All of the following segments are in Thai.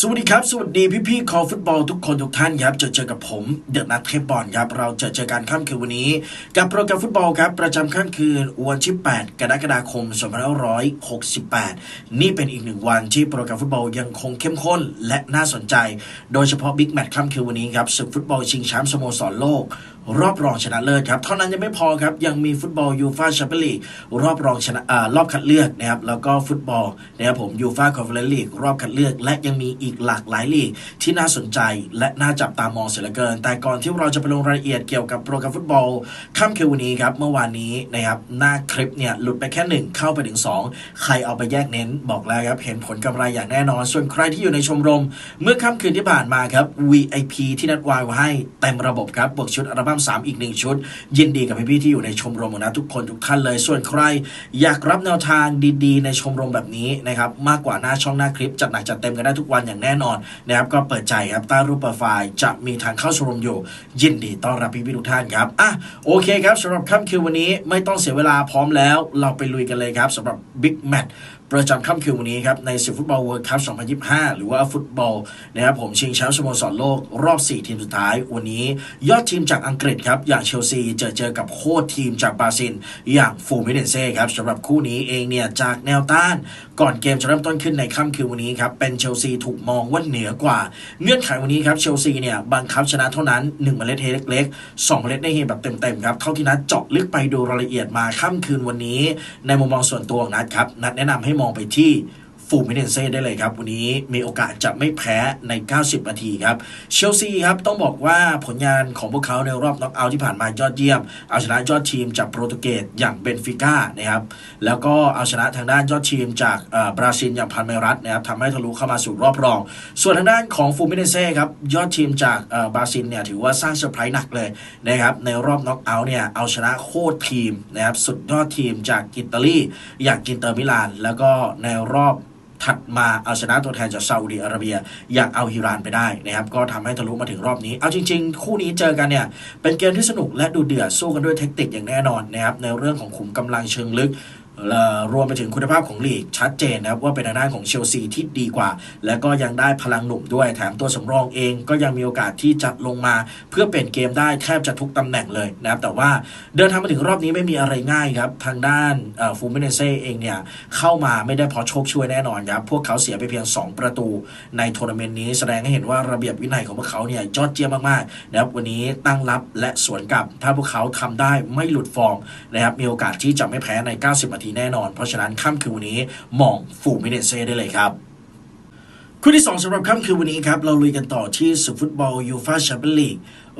สวัสดีครับ สวัสดีพี่ๆคอฟุตบอลทุกคนทุกท่านครับเจอเจอกับผมเดอะนัทเทปบอลครับเราจะเจอกันค่ำคืนวันนี้ กับโปรแกรมฟุตบอลครับประจำค่ำคืนวันที่ 8 กรกฎาคม 2568 นี่เป็นอีกหนึ่งวันที่โปรแกรมฟุตบอลยังคงเข้มข้นและน่าสนใจ โดยเฉพาะบิ๊กแมตช์ค่ำคืนวันนี้ครับศึกฟุตบอลชิงแชมป์สโมสรโลกรอบรองชนะเลิศครับ เท่านั้นยังไม่พอครับ ยังมีฟุตบอลยูฟาแชมเปี้ยนลีกรอบรองชนะอ่ารอบคัดเลือกนะครับ แล้วก็ฟุตบอลนะครับผมยูฟาคอนเฟอเรนซ์ลีกรอบคัดเลือก และยังมีอีกหลากหลายลีกที่น่าสนใจและน่าจับตามองเสียเหลือเกิน แต่ก่อนที่เราจะไปลงรายละเอียดเกี่ยวกับโปรแกรมฟุตบอลค่ำคืนวันนี้ครับเมื่อวานนี้นะครับหน้าคลิปเนี่ยหลุดไปแค่หนึ่งเข้าไปถึงสองใครเอาไปแยกเน้นบอกแล้วครับเห็นผลกำไรอย่างแน่นอน ส่วนใครที่อยู่ในชมรม เมื่อค่ำคืนที่ผ่านมาครับ VIP ที่นัดวางไว้ให้เต็มระบบครับบวกชุดอัลบั้ม3 อีกหนึ่งชุด ยินดีกับพี่ๆที่อยู่ในชมรมนะทุกคนทุกท่านเลย ส่วนใคร อยากรับแนวทางดีๆ ในชมรมแบบนี้นะครับมากกว่าหน้าช่องหน้าคลิปจัดหนักจัดเต็มกันได้ทุกวันอย่างแน่นอนนะครับก็เปิดใจครับใต้รูปโปรไฟล์จะมีทางเข้าชมรมอยู่ ยินดีต้อนรับพี่ๆทุกท่านครับอะโอเคครับสำหรับค่ำคืนวันนี้ไม่ต้องเสียเวลาพร้อมแล้ว เราไปลุยกันเลยครับสำหรับบิ๊กแมตช์ ประจำค่ำคืนวันนี้ครับในศึกฟุตบอลเวิร์คัพ 2025 หรือว่าฟุตบอลนะครับผมชิงแชมป์สโมสรโลกรอบ 4 ทีมสุดท้าย วันนี้ยอดทีมจากอังกฤษครับอย่างเชลซีเจอเจอกับโค้ชทีมจากบราซิลอย่างฟูมิเดนเซ่ครับสำหรับคู่นี้เองเนี่ยจากแนวต้านก่อนเกมจะเริ่มต้นขึ้นในค่ำคืนวันนี้ครับเป็นเชลซีถูกมองว่าเหนือกว่า เงื่อนไขวันนี้ครับเชลซีเนี่ยบังคับชนะเท่านั้น1เมล็ดเฮเล็กๆ2เมล็ดได้เฮแบบเต็มๆครับเท่าที่นัดเจาะลึกไปดูรายละเอียดมาค่ำคืนวันนี้ ในมุมมองส่วนตัวของนัดครับนัดแนะนำให้มองไปที่ ฟูมิเนเซ่ได้เลยครับ วันนี้มีโอกาสจะไม่แพ้ใน 90 นาทีครับ เชลซีครับ ต้องบอกว่าผลงานของพวกเขาในรอบน็อกเอาท์ที่ผ่านมายอดเยี่ยม เอาชนะยอดทีมจากโปรตุเกสอย่างเบนฟิก้านะครับ แล้วก็เอาชนะทางด้านยอดทีมจากอ่อบราซิลอย่างพันเมรัสนะครับทำให้ทะลุเข้ามาสู่รอบรอง ส่วนทางด้านของฟูมิเนเซ่ครับ ยอดทีมจากอ่อบราซิลเนี่ยถือว่าสร้างเซอร์ไพรส์หนักเลยนะครับในรอบน็อกเอาท์เนี่ยเอาชนะโคตรทีมนะครับสุดยอดทีมจากอิตาลีอย่างกินเตอร์มิลาน แล้วก็ในรอบ ถัดมาเอาชนะตัวแทนจากซาอุดีอาระเบีย อย่างอัลฮิรานไปได้นะครับ ก็ทำให้ทะลุมาถึงรอบนี้ เอาจริง ๆ คู่นี้เจอกันเนี่ย เป็นเกมที่สนุกและดูเดือดสู้กันด้วยเทคนิคอย่างแน่นอนนะครับในเรื่องของขุมกำลังเชิงลึก รวมไปถึงคุณภาพของลีกชัดเจนนะครับว่าเป็นทางด้านของเชลซีที่ดีกว่า และก็ยังได้พลังหนุ่มด้วยแถมตัวสำรองเองก็ยังมีโอกาสที่จะลงมา เพื่อเปลี่ยนเกมได้แทบจะทุกตำแหน่งเลยนะครับแต่ว่าเดินทางมาถึงรอบนี้ไม่มีอะไรง่ายครับ ทางด้านฟูมิเนเซ่เองเนี่ย เข้ามาไม่ได้เพราะโชคช่วยแน่นอนครับ พวกเขาเสียไปเพียง 2 ประตูในทัวร์นาเมนต์นี้แสดงให้เห็นว่าระเบียบวินัยของพวกเขาเนี่ยยอดเยี่ยมมากๆนะครับวันนี้ตั้งรับและสวนกลับ ถ้าพวกเขาทำได้ไม่หลุดฟอร์มนะครับมีโอกาสที่จะไม่แพ้ใน 90นาทีแน่นอน เพราะฉะนั้นค่ำคืนวันนี้มองฟูมิเนเซ่ได้เลยครับคู่ที่ 2สำหรับค่ำคืนวันนี้ครับ เราลุยกันต่อที่สุฟุตบอลยูฟาแชมเปี้ยนลีก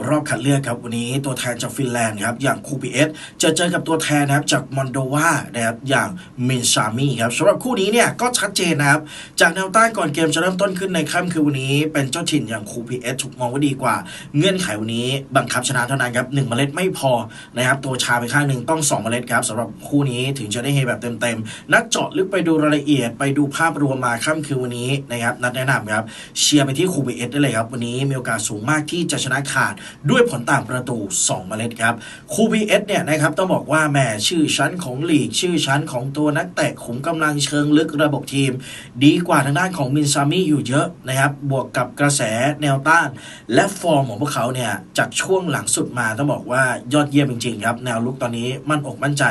รอบคัดเลือกครับวันนี้ตัวแทนจากฟินแลนด์ครับอย่างคูปีเอสจะเจอกับตัวแทนนะครับจากมอนโดวานะครับอย่างมินซามีครับสำหรับคู่นี้เนี่ยก็ชัดเจนนะครับจากแนวต้านก่อนเกมจะเริ่มต้นขึ้นในค่ำคืนวันนี้เป็นเจ้าถิ่นอย่างคูปีเอสถูกมองว่าดีกว่า เงื่อนไขวันนี้บังคับชนะเท่านั้นครับหนึ่งเมล็ดไม่พอนะครับตัวชาไปข้างหนึ่งต้องสองเมล็ดครับสำหรับคู่นี้ถึงจะได้เฮแบบเต็มๆนัดเจาะลึกไปดูรายละเอียดไปดูภาพรวมมาค่ำคืนวันนี้นะครับนัดแนะนำครับเชียร์ไปที่คูปีเอสได้เลยครับวันนี้มีโอกาสสูงมากที่จะชนะขาดด้วยผลต่างประตู 2 เมล็ดครับคูปีเอสเนี่ยนะครับต้องบอกว่าแหมชื่อชั้นของลีก ชื่อชั้นของตัวนักเตะขุมกำลังเชิงลึกระบบทีม ดีกว่าทางด้านของมินซามิอยู่เยอะนะครับ บวกกับกระแสแนวต้าน และฟอร์มของพวกเขาเนี่ยจากช่วงหลังสุดมาต้องบอกว่ายอดเยี่ยมจริงๆครับแนวลุกตอนนี้มั่นอกมั่นใจ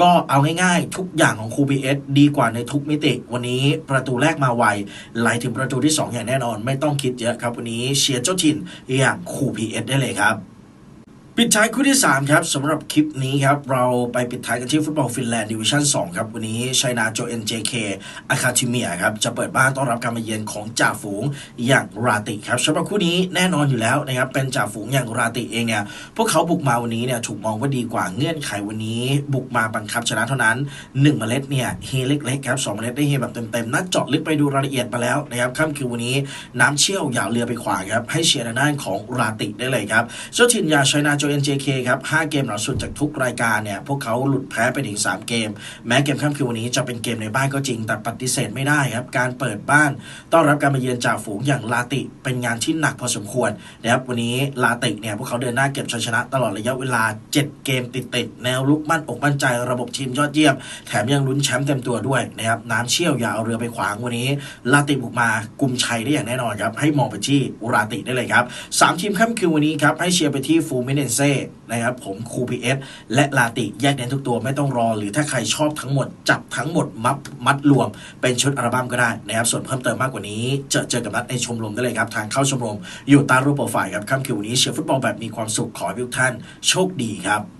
ก็เอาง่ายๆ ทุกอย่างของคูปีเอสดีกว่าในทุกมิติ วันนี้ประตูแรกมาไวไหลถึงประตูที่ 2 อย่างแน่นอน ไม่ต้องคิดเยอะครับวันนี้เชียร์เจ้าถิ่นอย่างคูปีเอสได้เลยครับ ปิดท้ายคู่ที่ 3 ครับสำหรับคลิปนี้ครับ เราไปปิดท้ายกันที่ฟุตบอลฟินแลนด์ดิวิชั่น 2 ครับ วันนี้ชัยนาโจเอ็นเจเคอาคาทิเมียครับ จะเปิดบ้านต้อนรับการมาเยือนของจ่าฝูงอย่างราติครับสำหรับคู่นี้แน่นอนอยู่แล้วนะครับ เป็นจ่าฝูงอย่างราติเองเนี่ย พวกเขาบุกมาวันนี้เนี่ยถูกมองว่าดีกว่าเงื่อนไขวันนี้ บุกมาบังคับชนะเท่านั้น 1 เมล็ดเนี่ยเฮเล็กๆครับ2เมล็ดได้เฮแบบเต็มๆนัดเจาะลึกไปดูรายละเอียดมาแล้วนะครับค่ำคืนวันนี้น้ำเชี่ยวยาเอาเรือไปขวาครับให้เชียร์ด้านของราติได้เลยครับเจ้าถิ่นยาชัยนาโจ NJK ครับ5เกมหลังสุดจากทุกรายการเนี่ยพวกเขาหลุดแพ้ไปถึง 3 เกม แม้เกมค่ำคืนวันนี้จะเป็นเกมในบ้านก็จริง แต่ปฏิเสธไม่ได้ครับ การเปิดบ้านต้อนรับการมาเยือนจากฝูงอย่างลาติเป็นงานที่หนักพอสมควรนะครับวันนี้ลาติเนี่ยพวกเขาเดินหน้าเก็บชัยชนะตลอดระยะเวลา 7 เกมติดๆแนวลุกมั่นอกมั่นใจระบบทีมยอดเยี่ยม แถมยังลุ้นแชมป์เต็มตัวด้วยนะครับน้ำเชี่ยวอย่าเอาเรือไปขวางวันนี้ลาติบุกมากุมชัยได้อย่างแน่นอนครับให้มองไปที่อุราติได้เลยครับสามทีมค่ำคืนวันนี้ครับให้เชียร์ไปที่ฟูมิเนเซ่นะครับผมคูพีเอสและลาติแยกเน้นทุกตัวไม่ต้องรอ หรือถ้าใครชอบทั้งหมด จับทั้งหมดมัดมัดรวม เป็นชุดอัลบั้มก็ได้นะครับ ส่วนเพิ่มเติมมากกว่านี้ เจอเจอกับนัดในชมรมได้เลยครับ ทางเข้าชมรม อยู่ใต้รูปโปรไฟล์ครับค่ำคืนวันนี้เชียร์ฟุตบอลแบบมีความสุขขอให้ทุกท่าน โชคดีครับ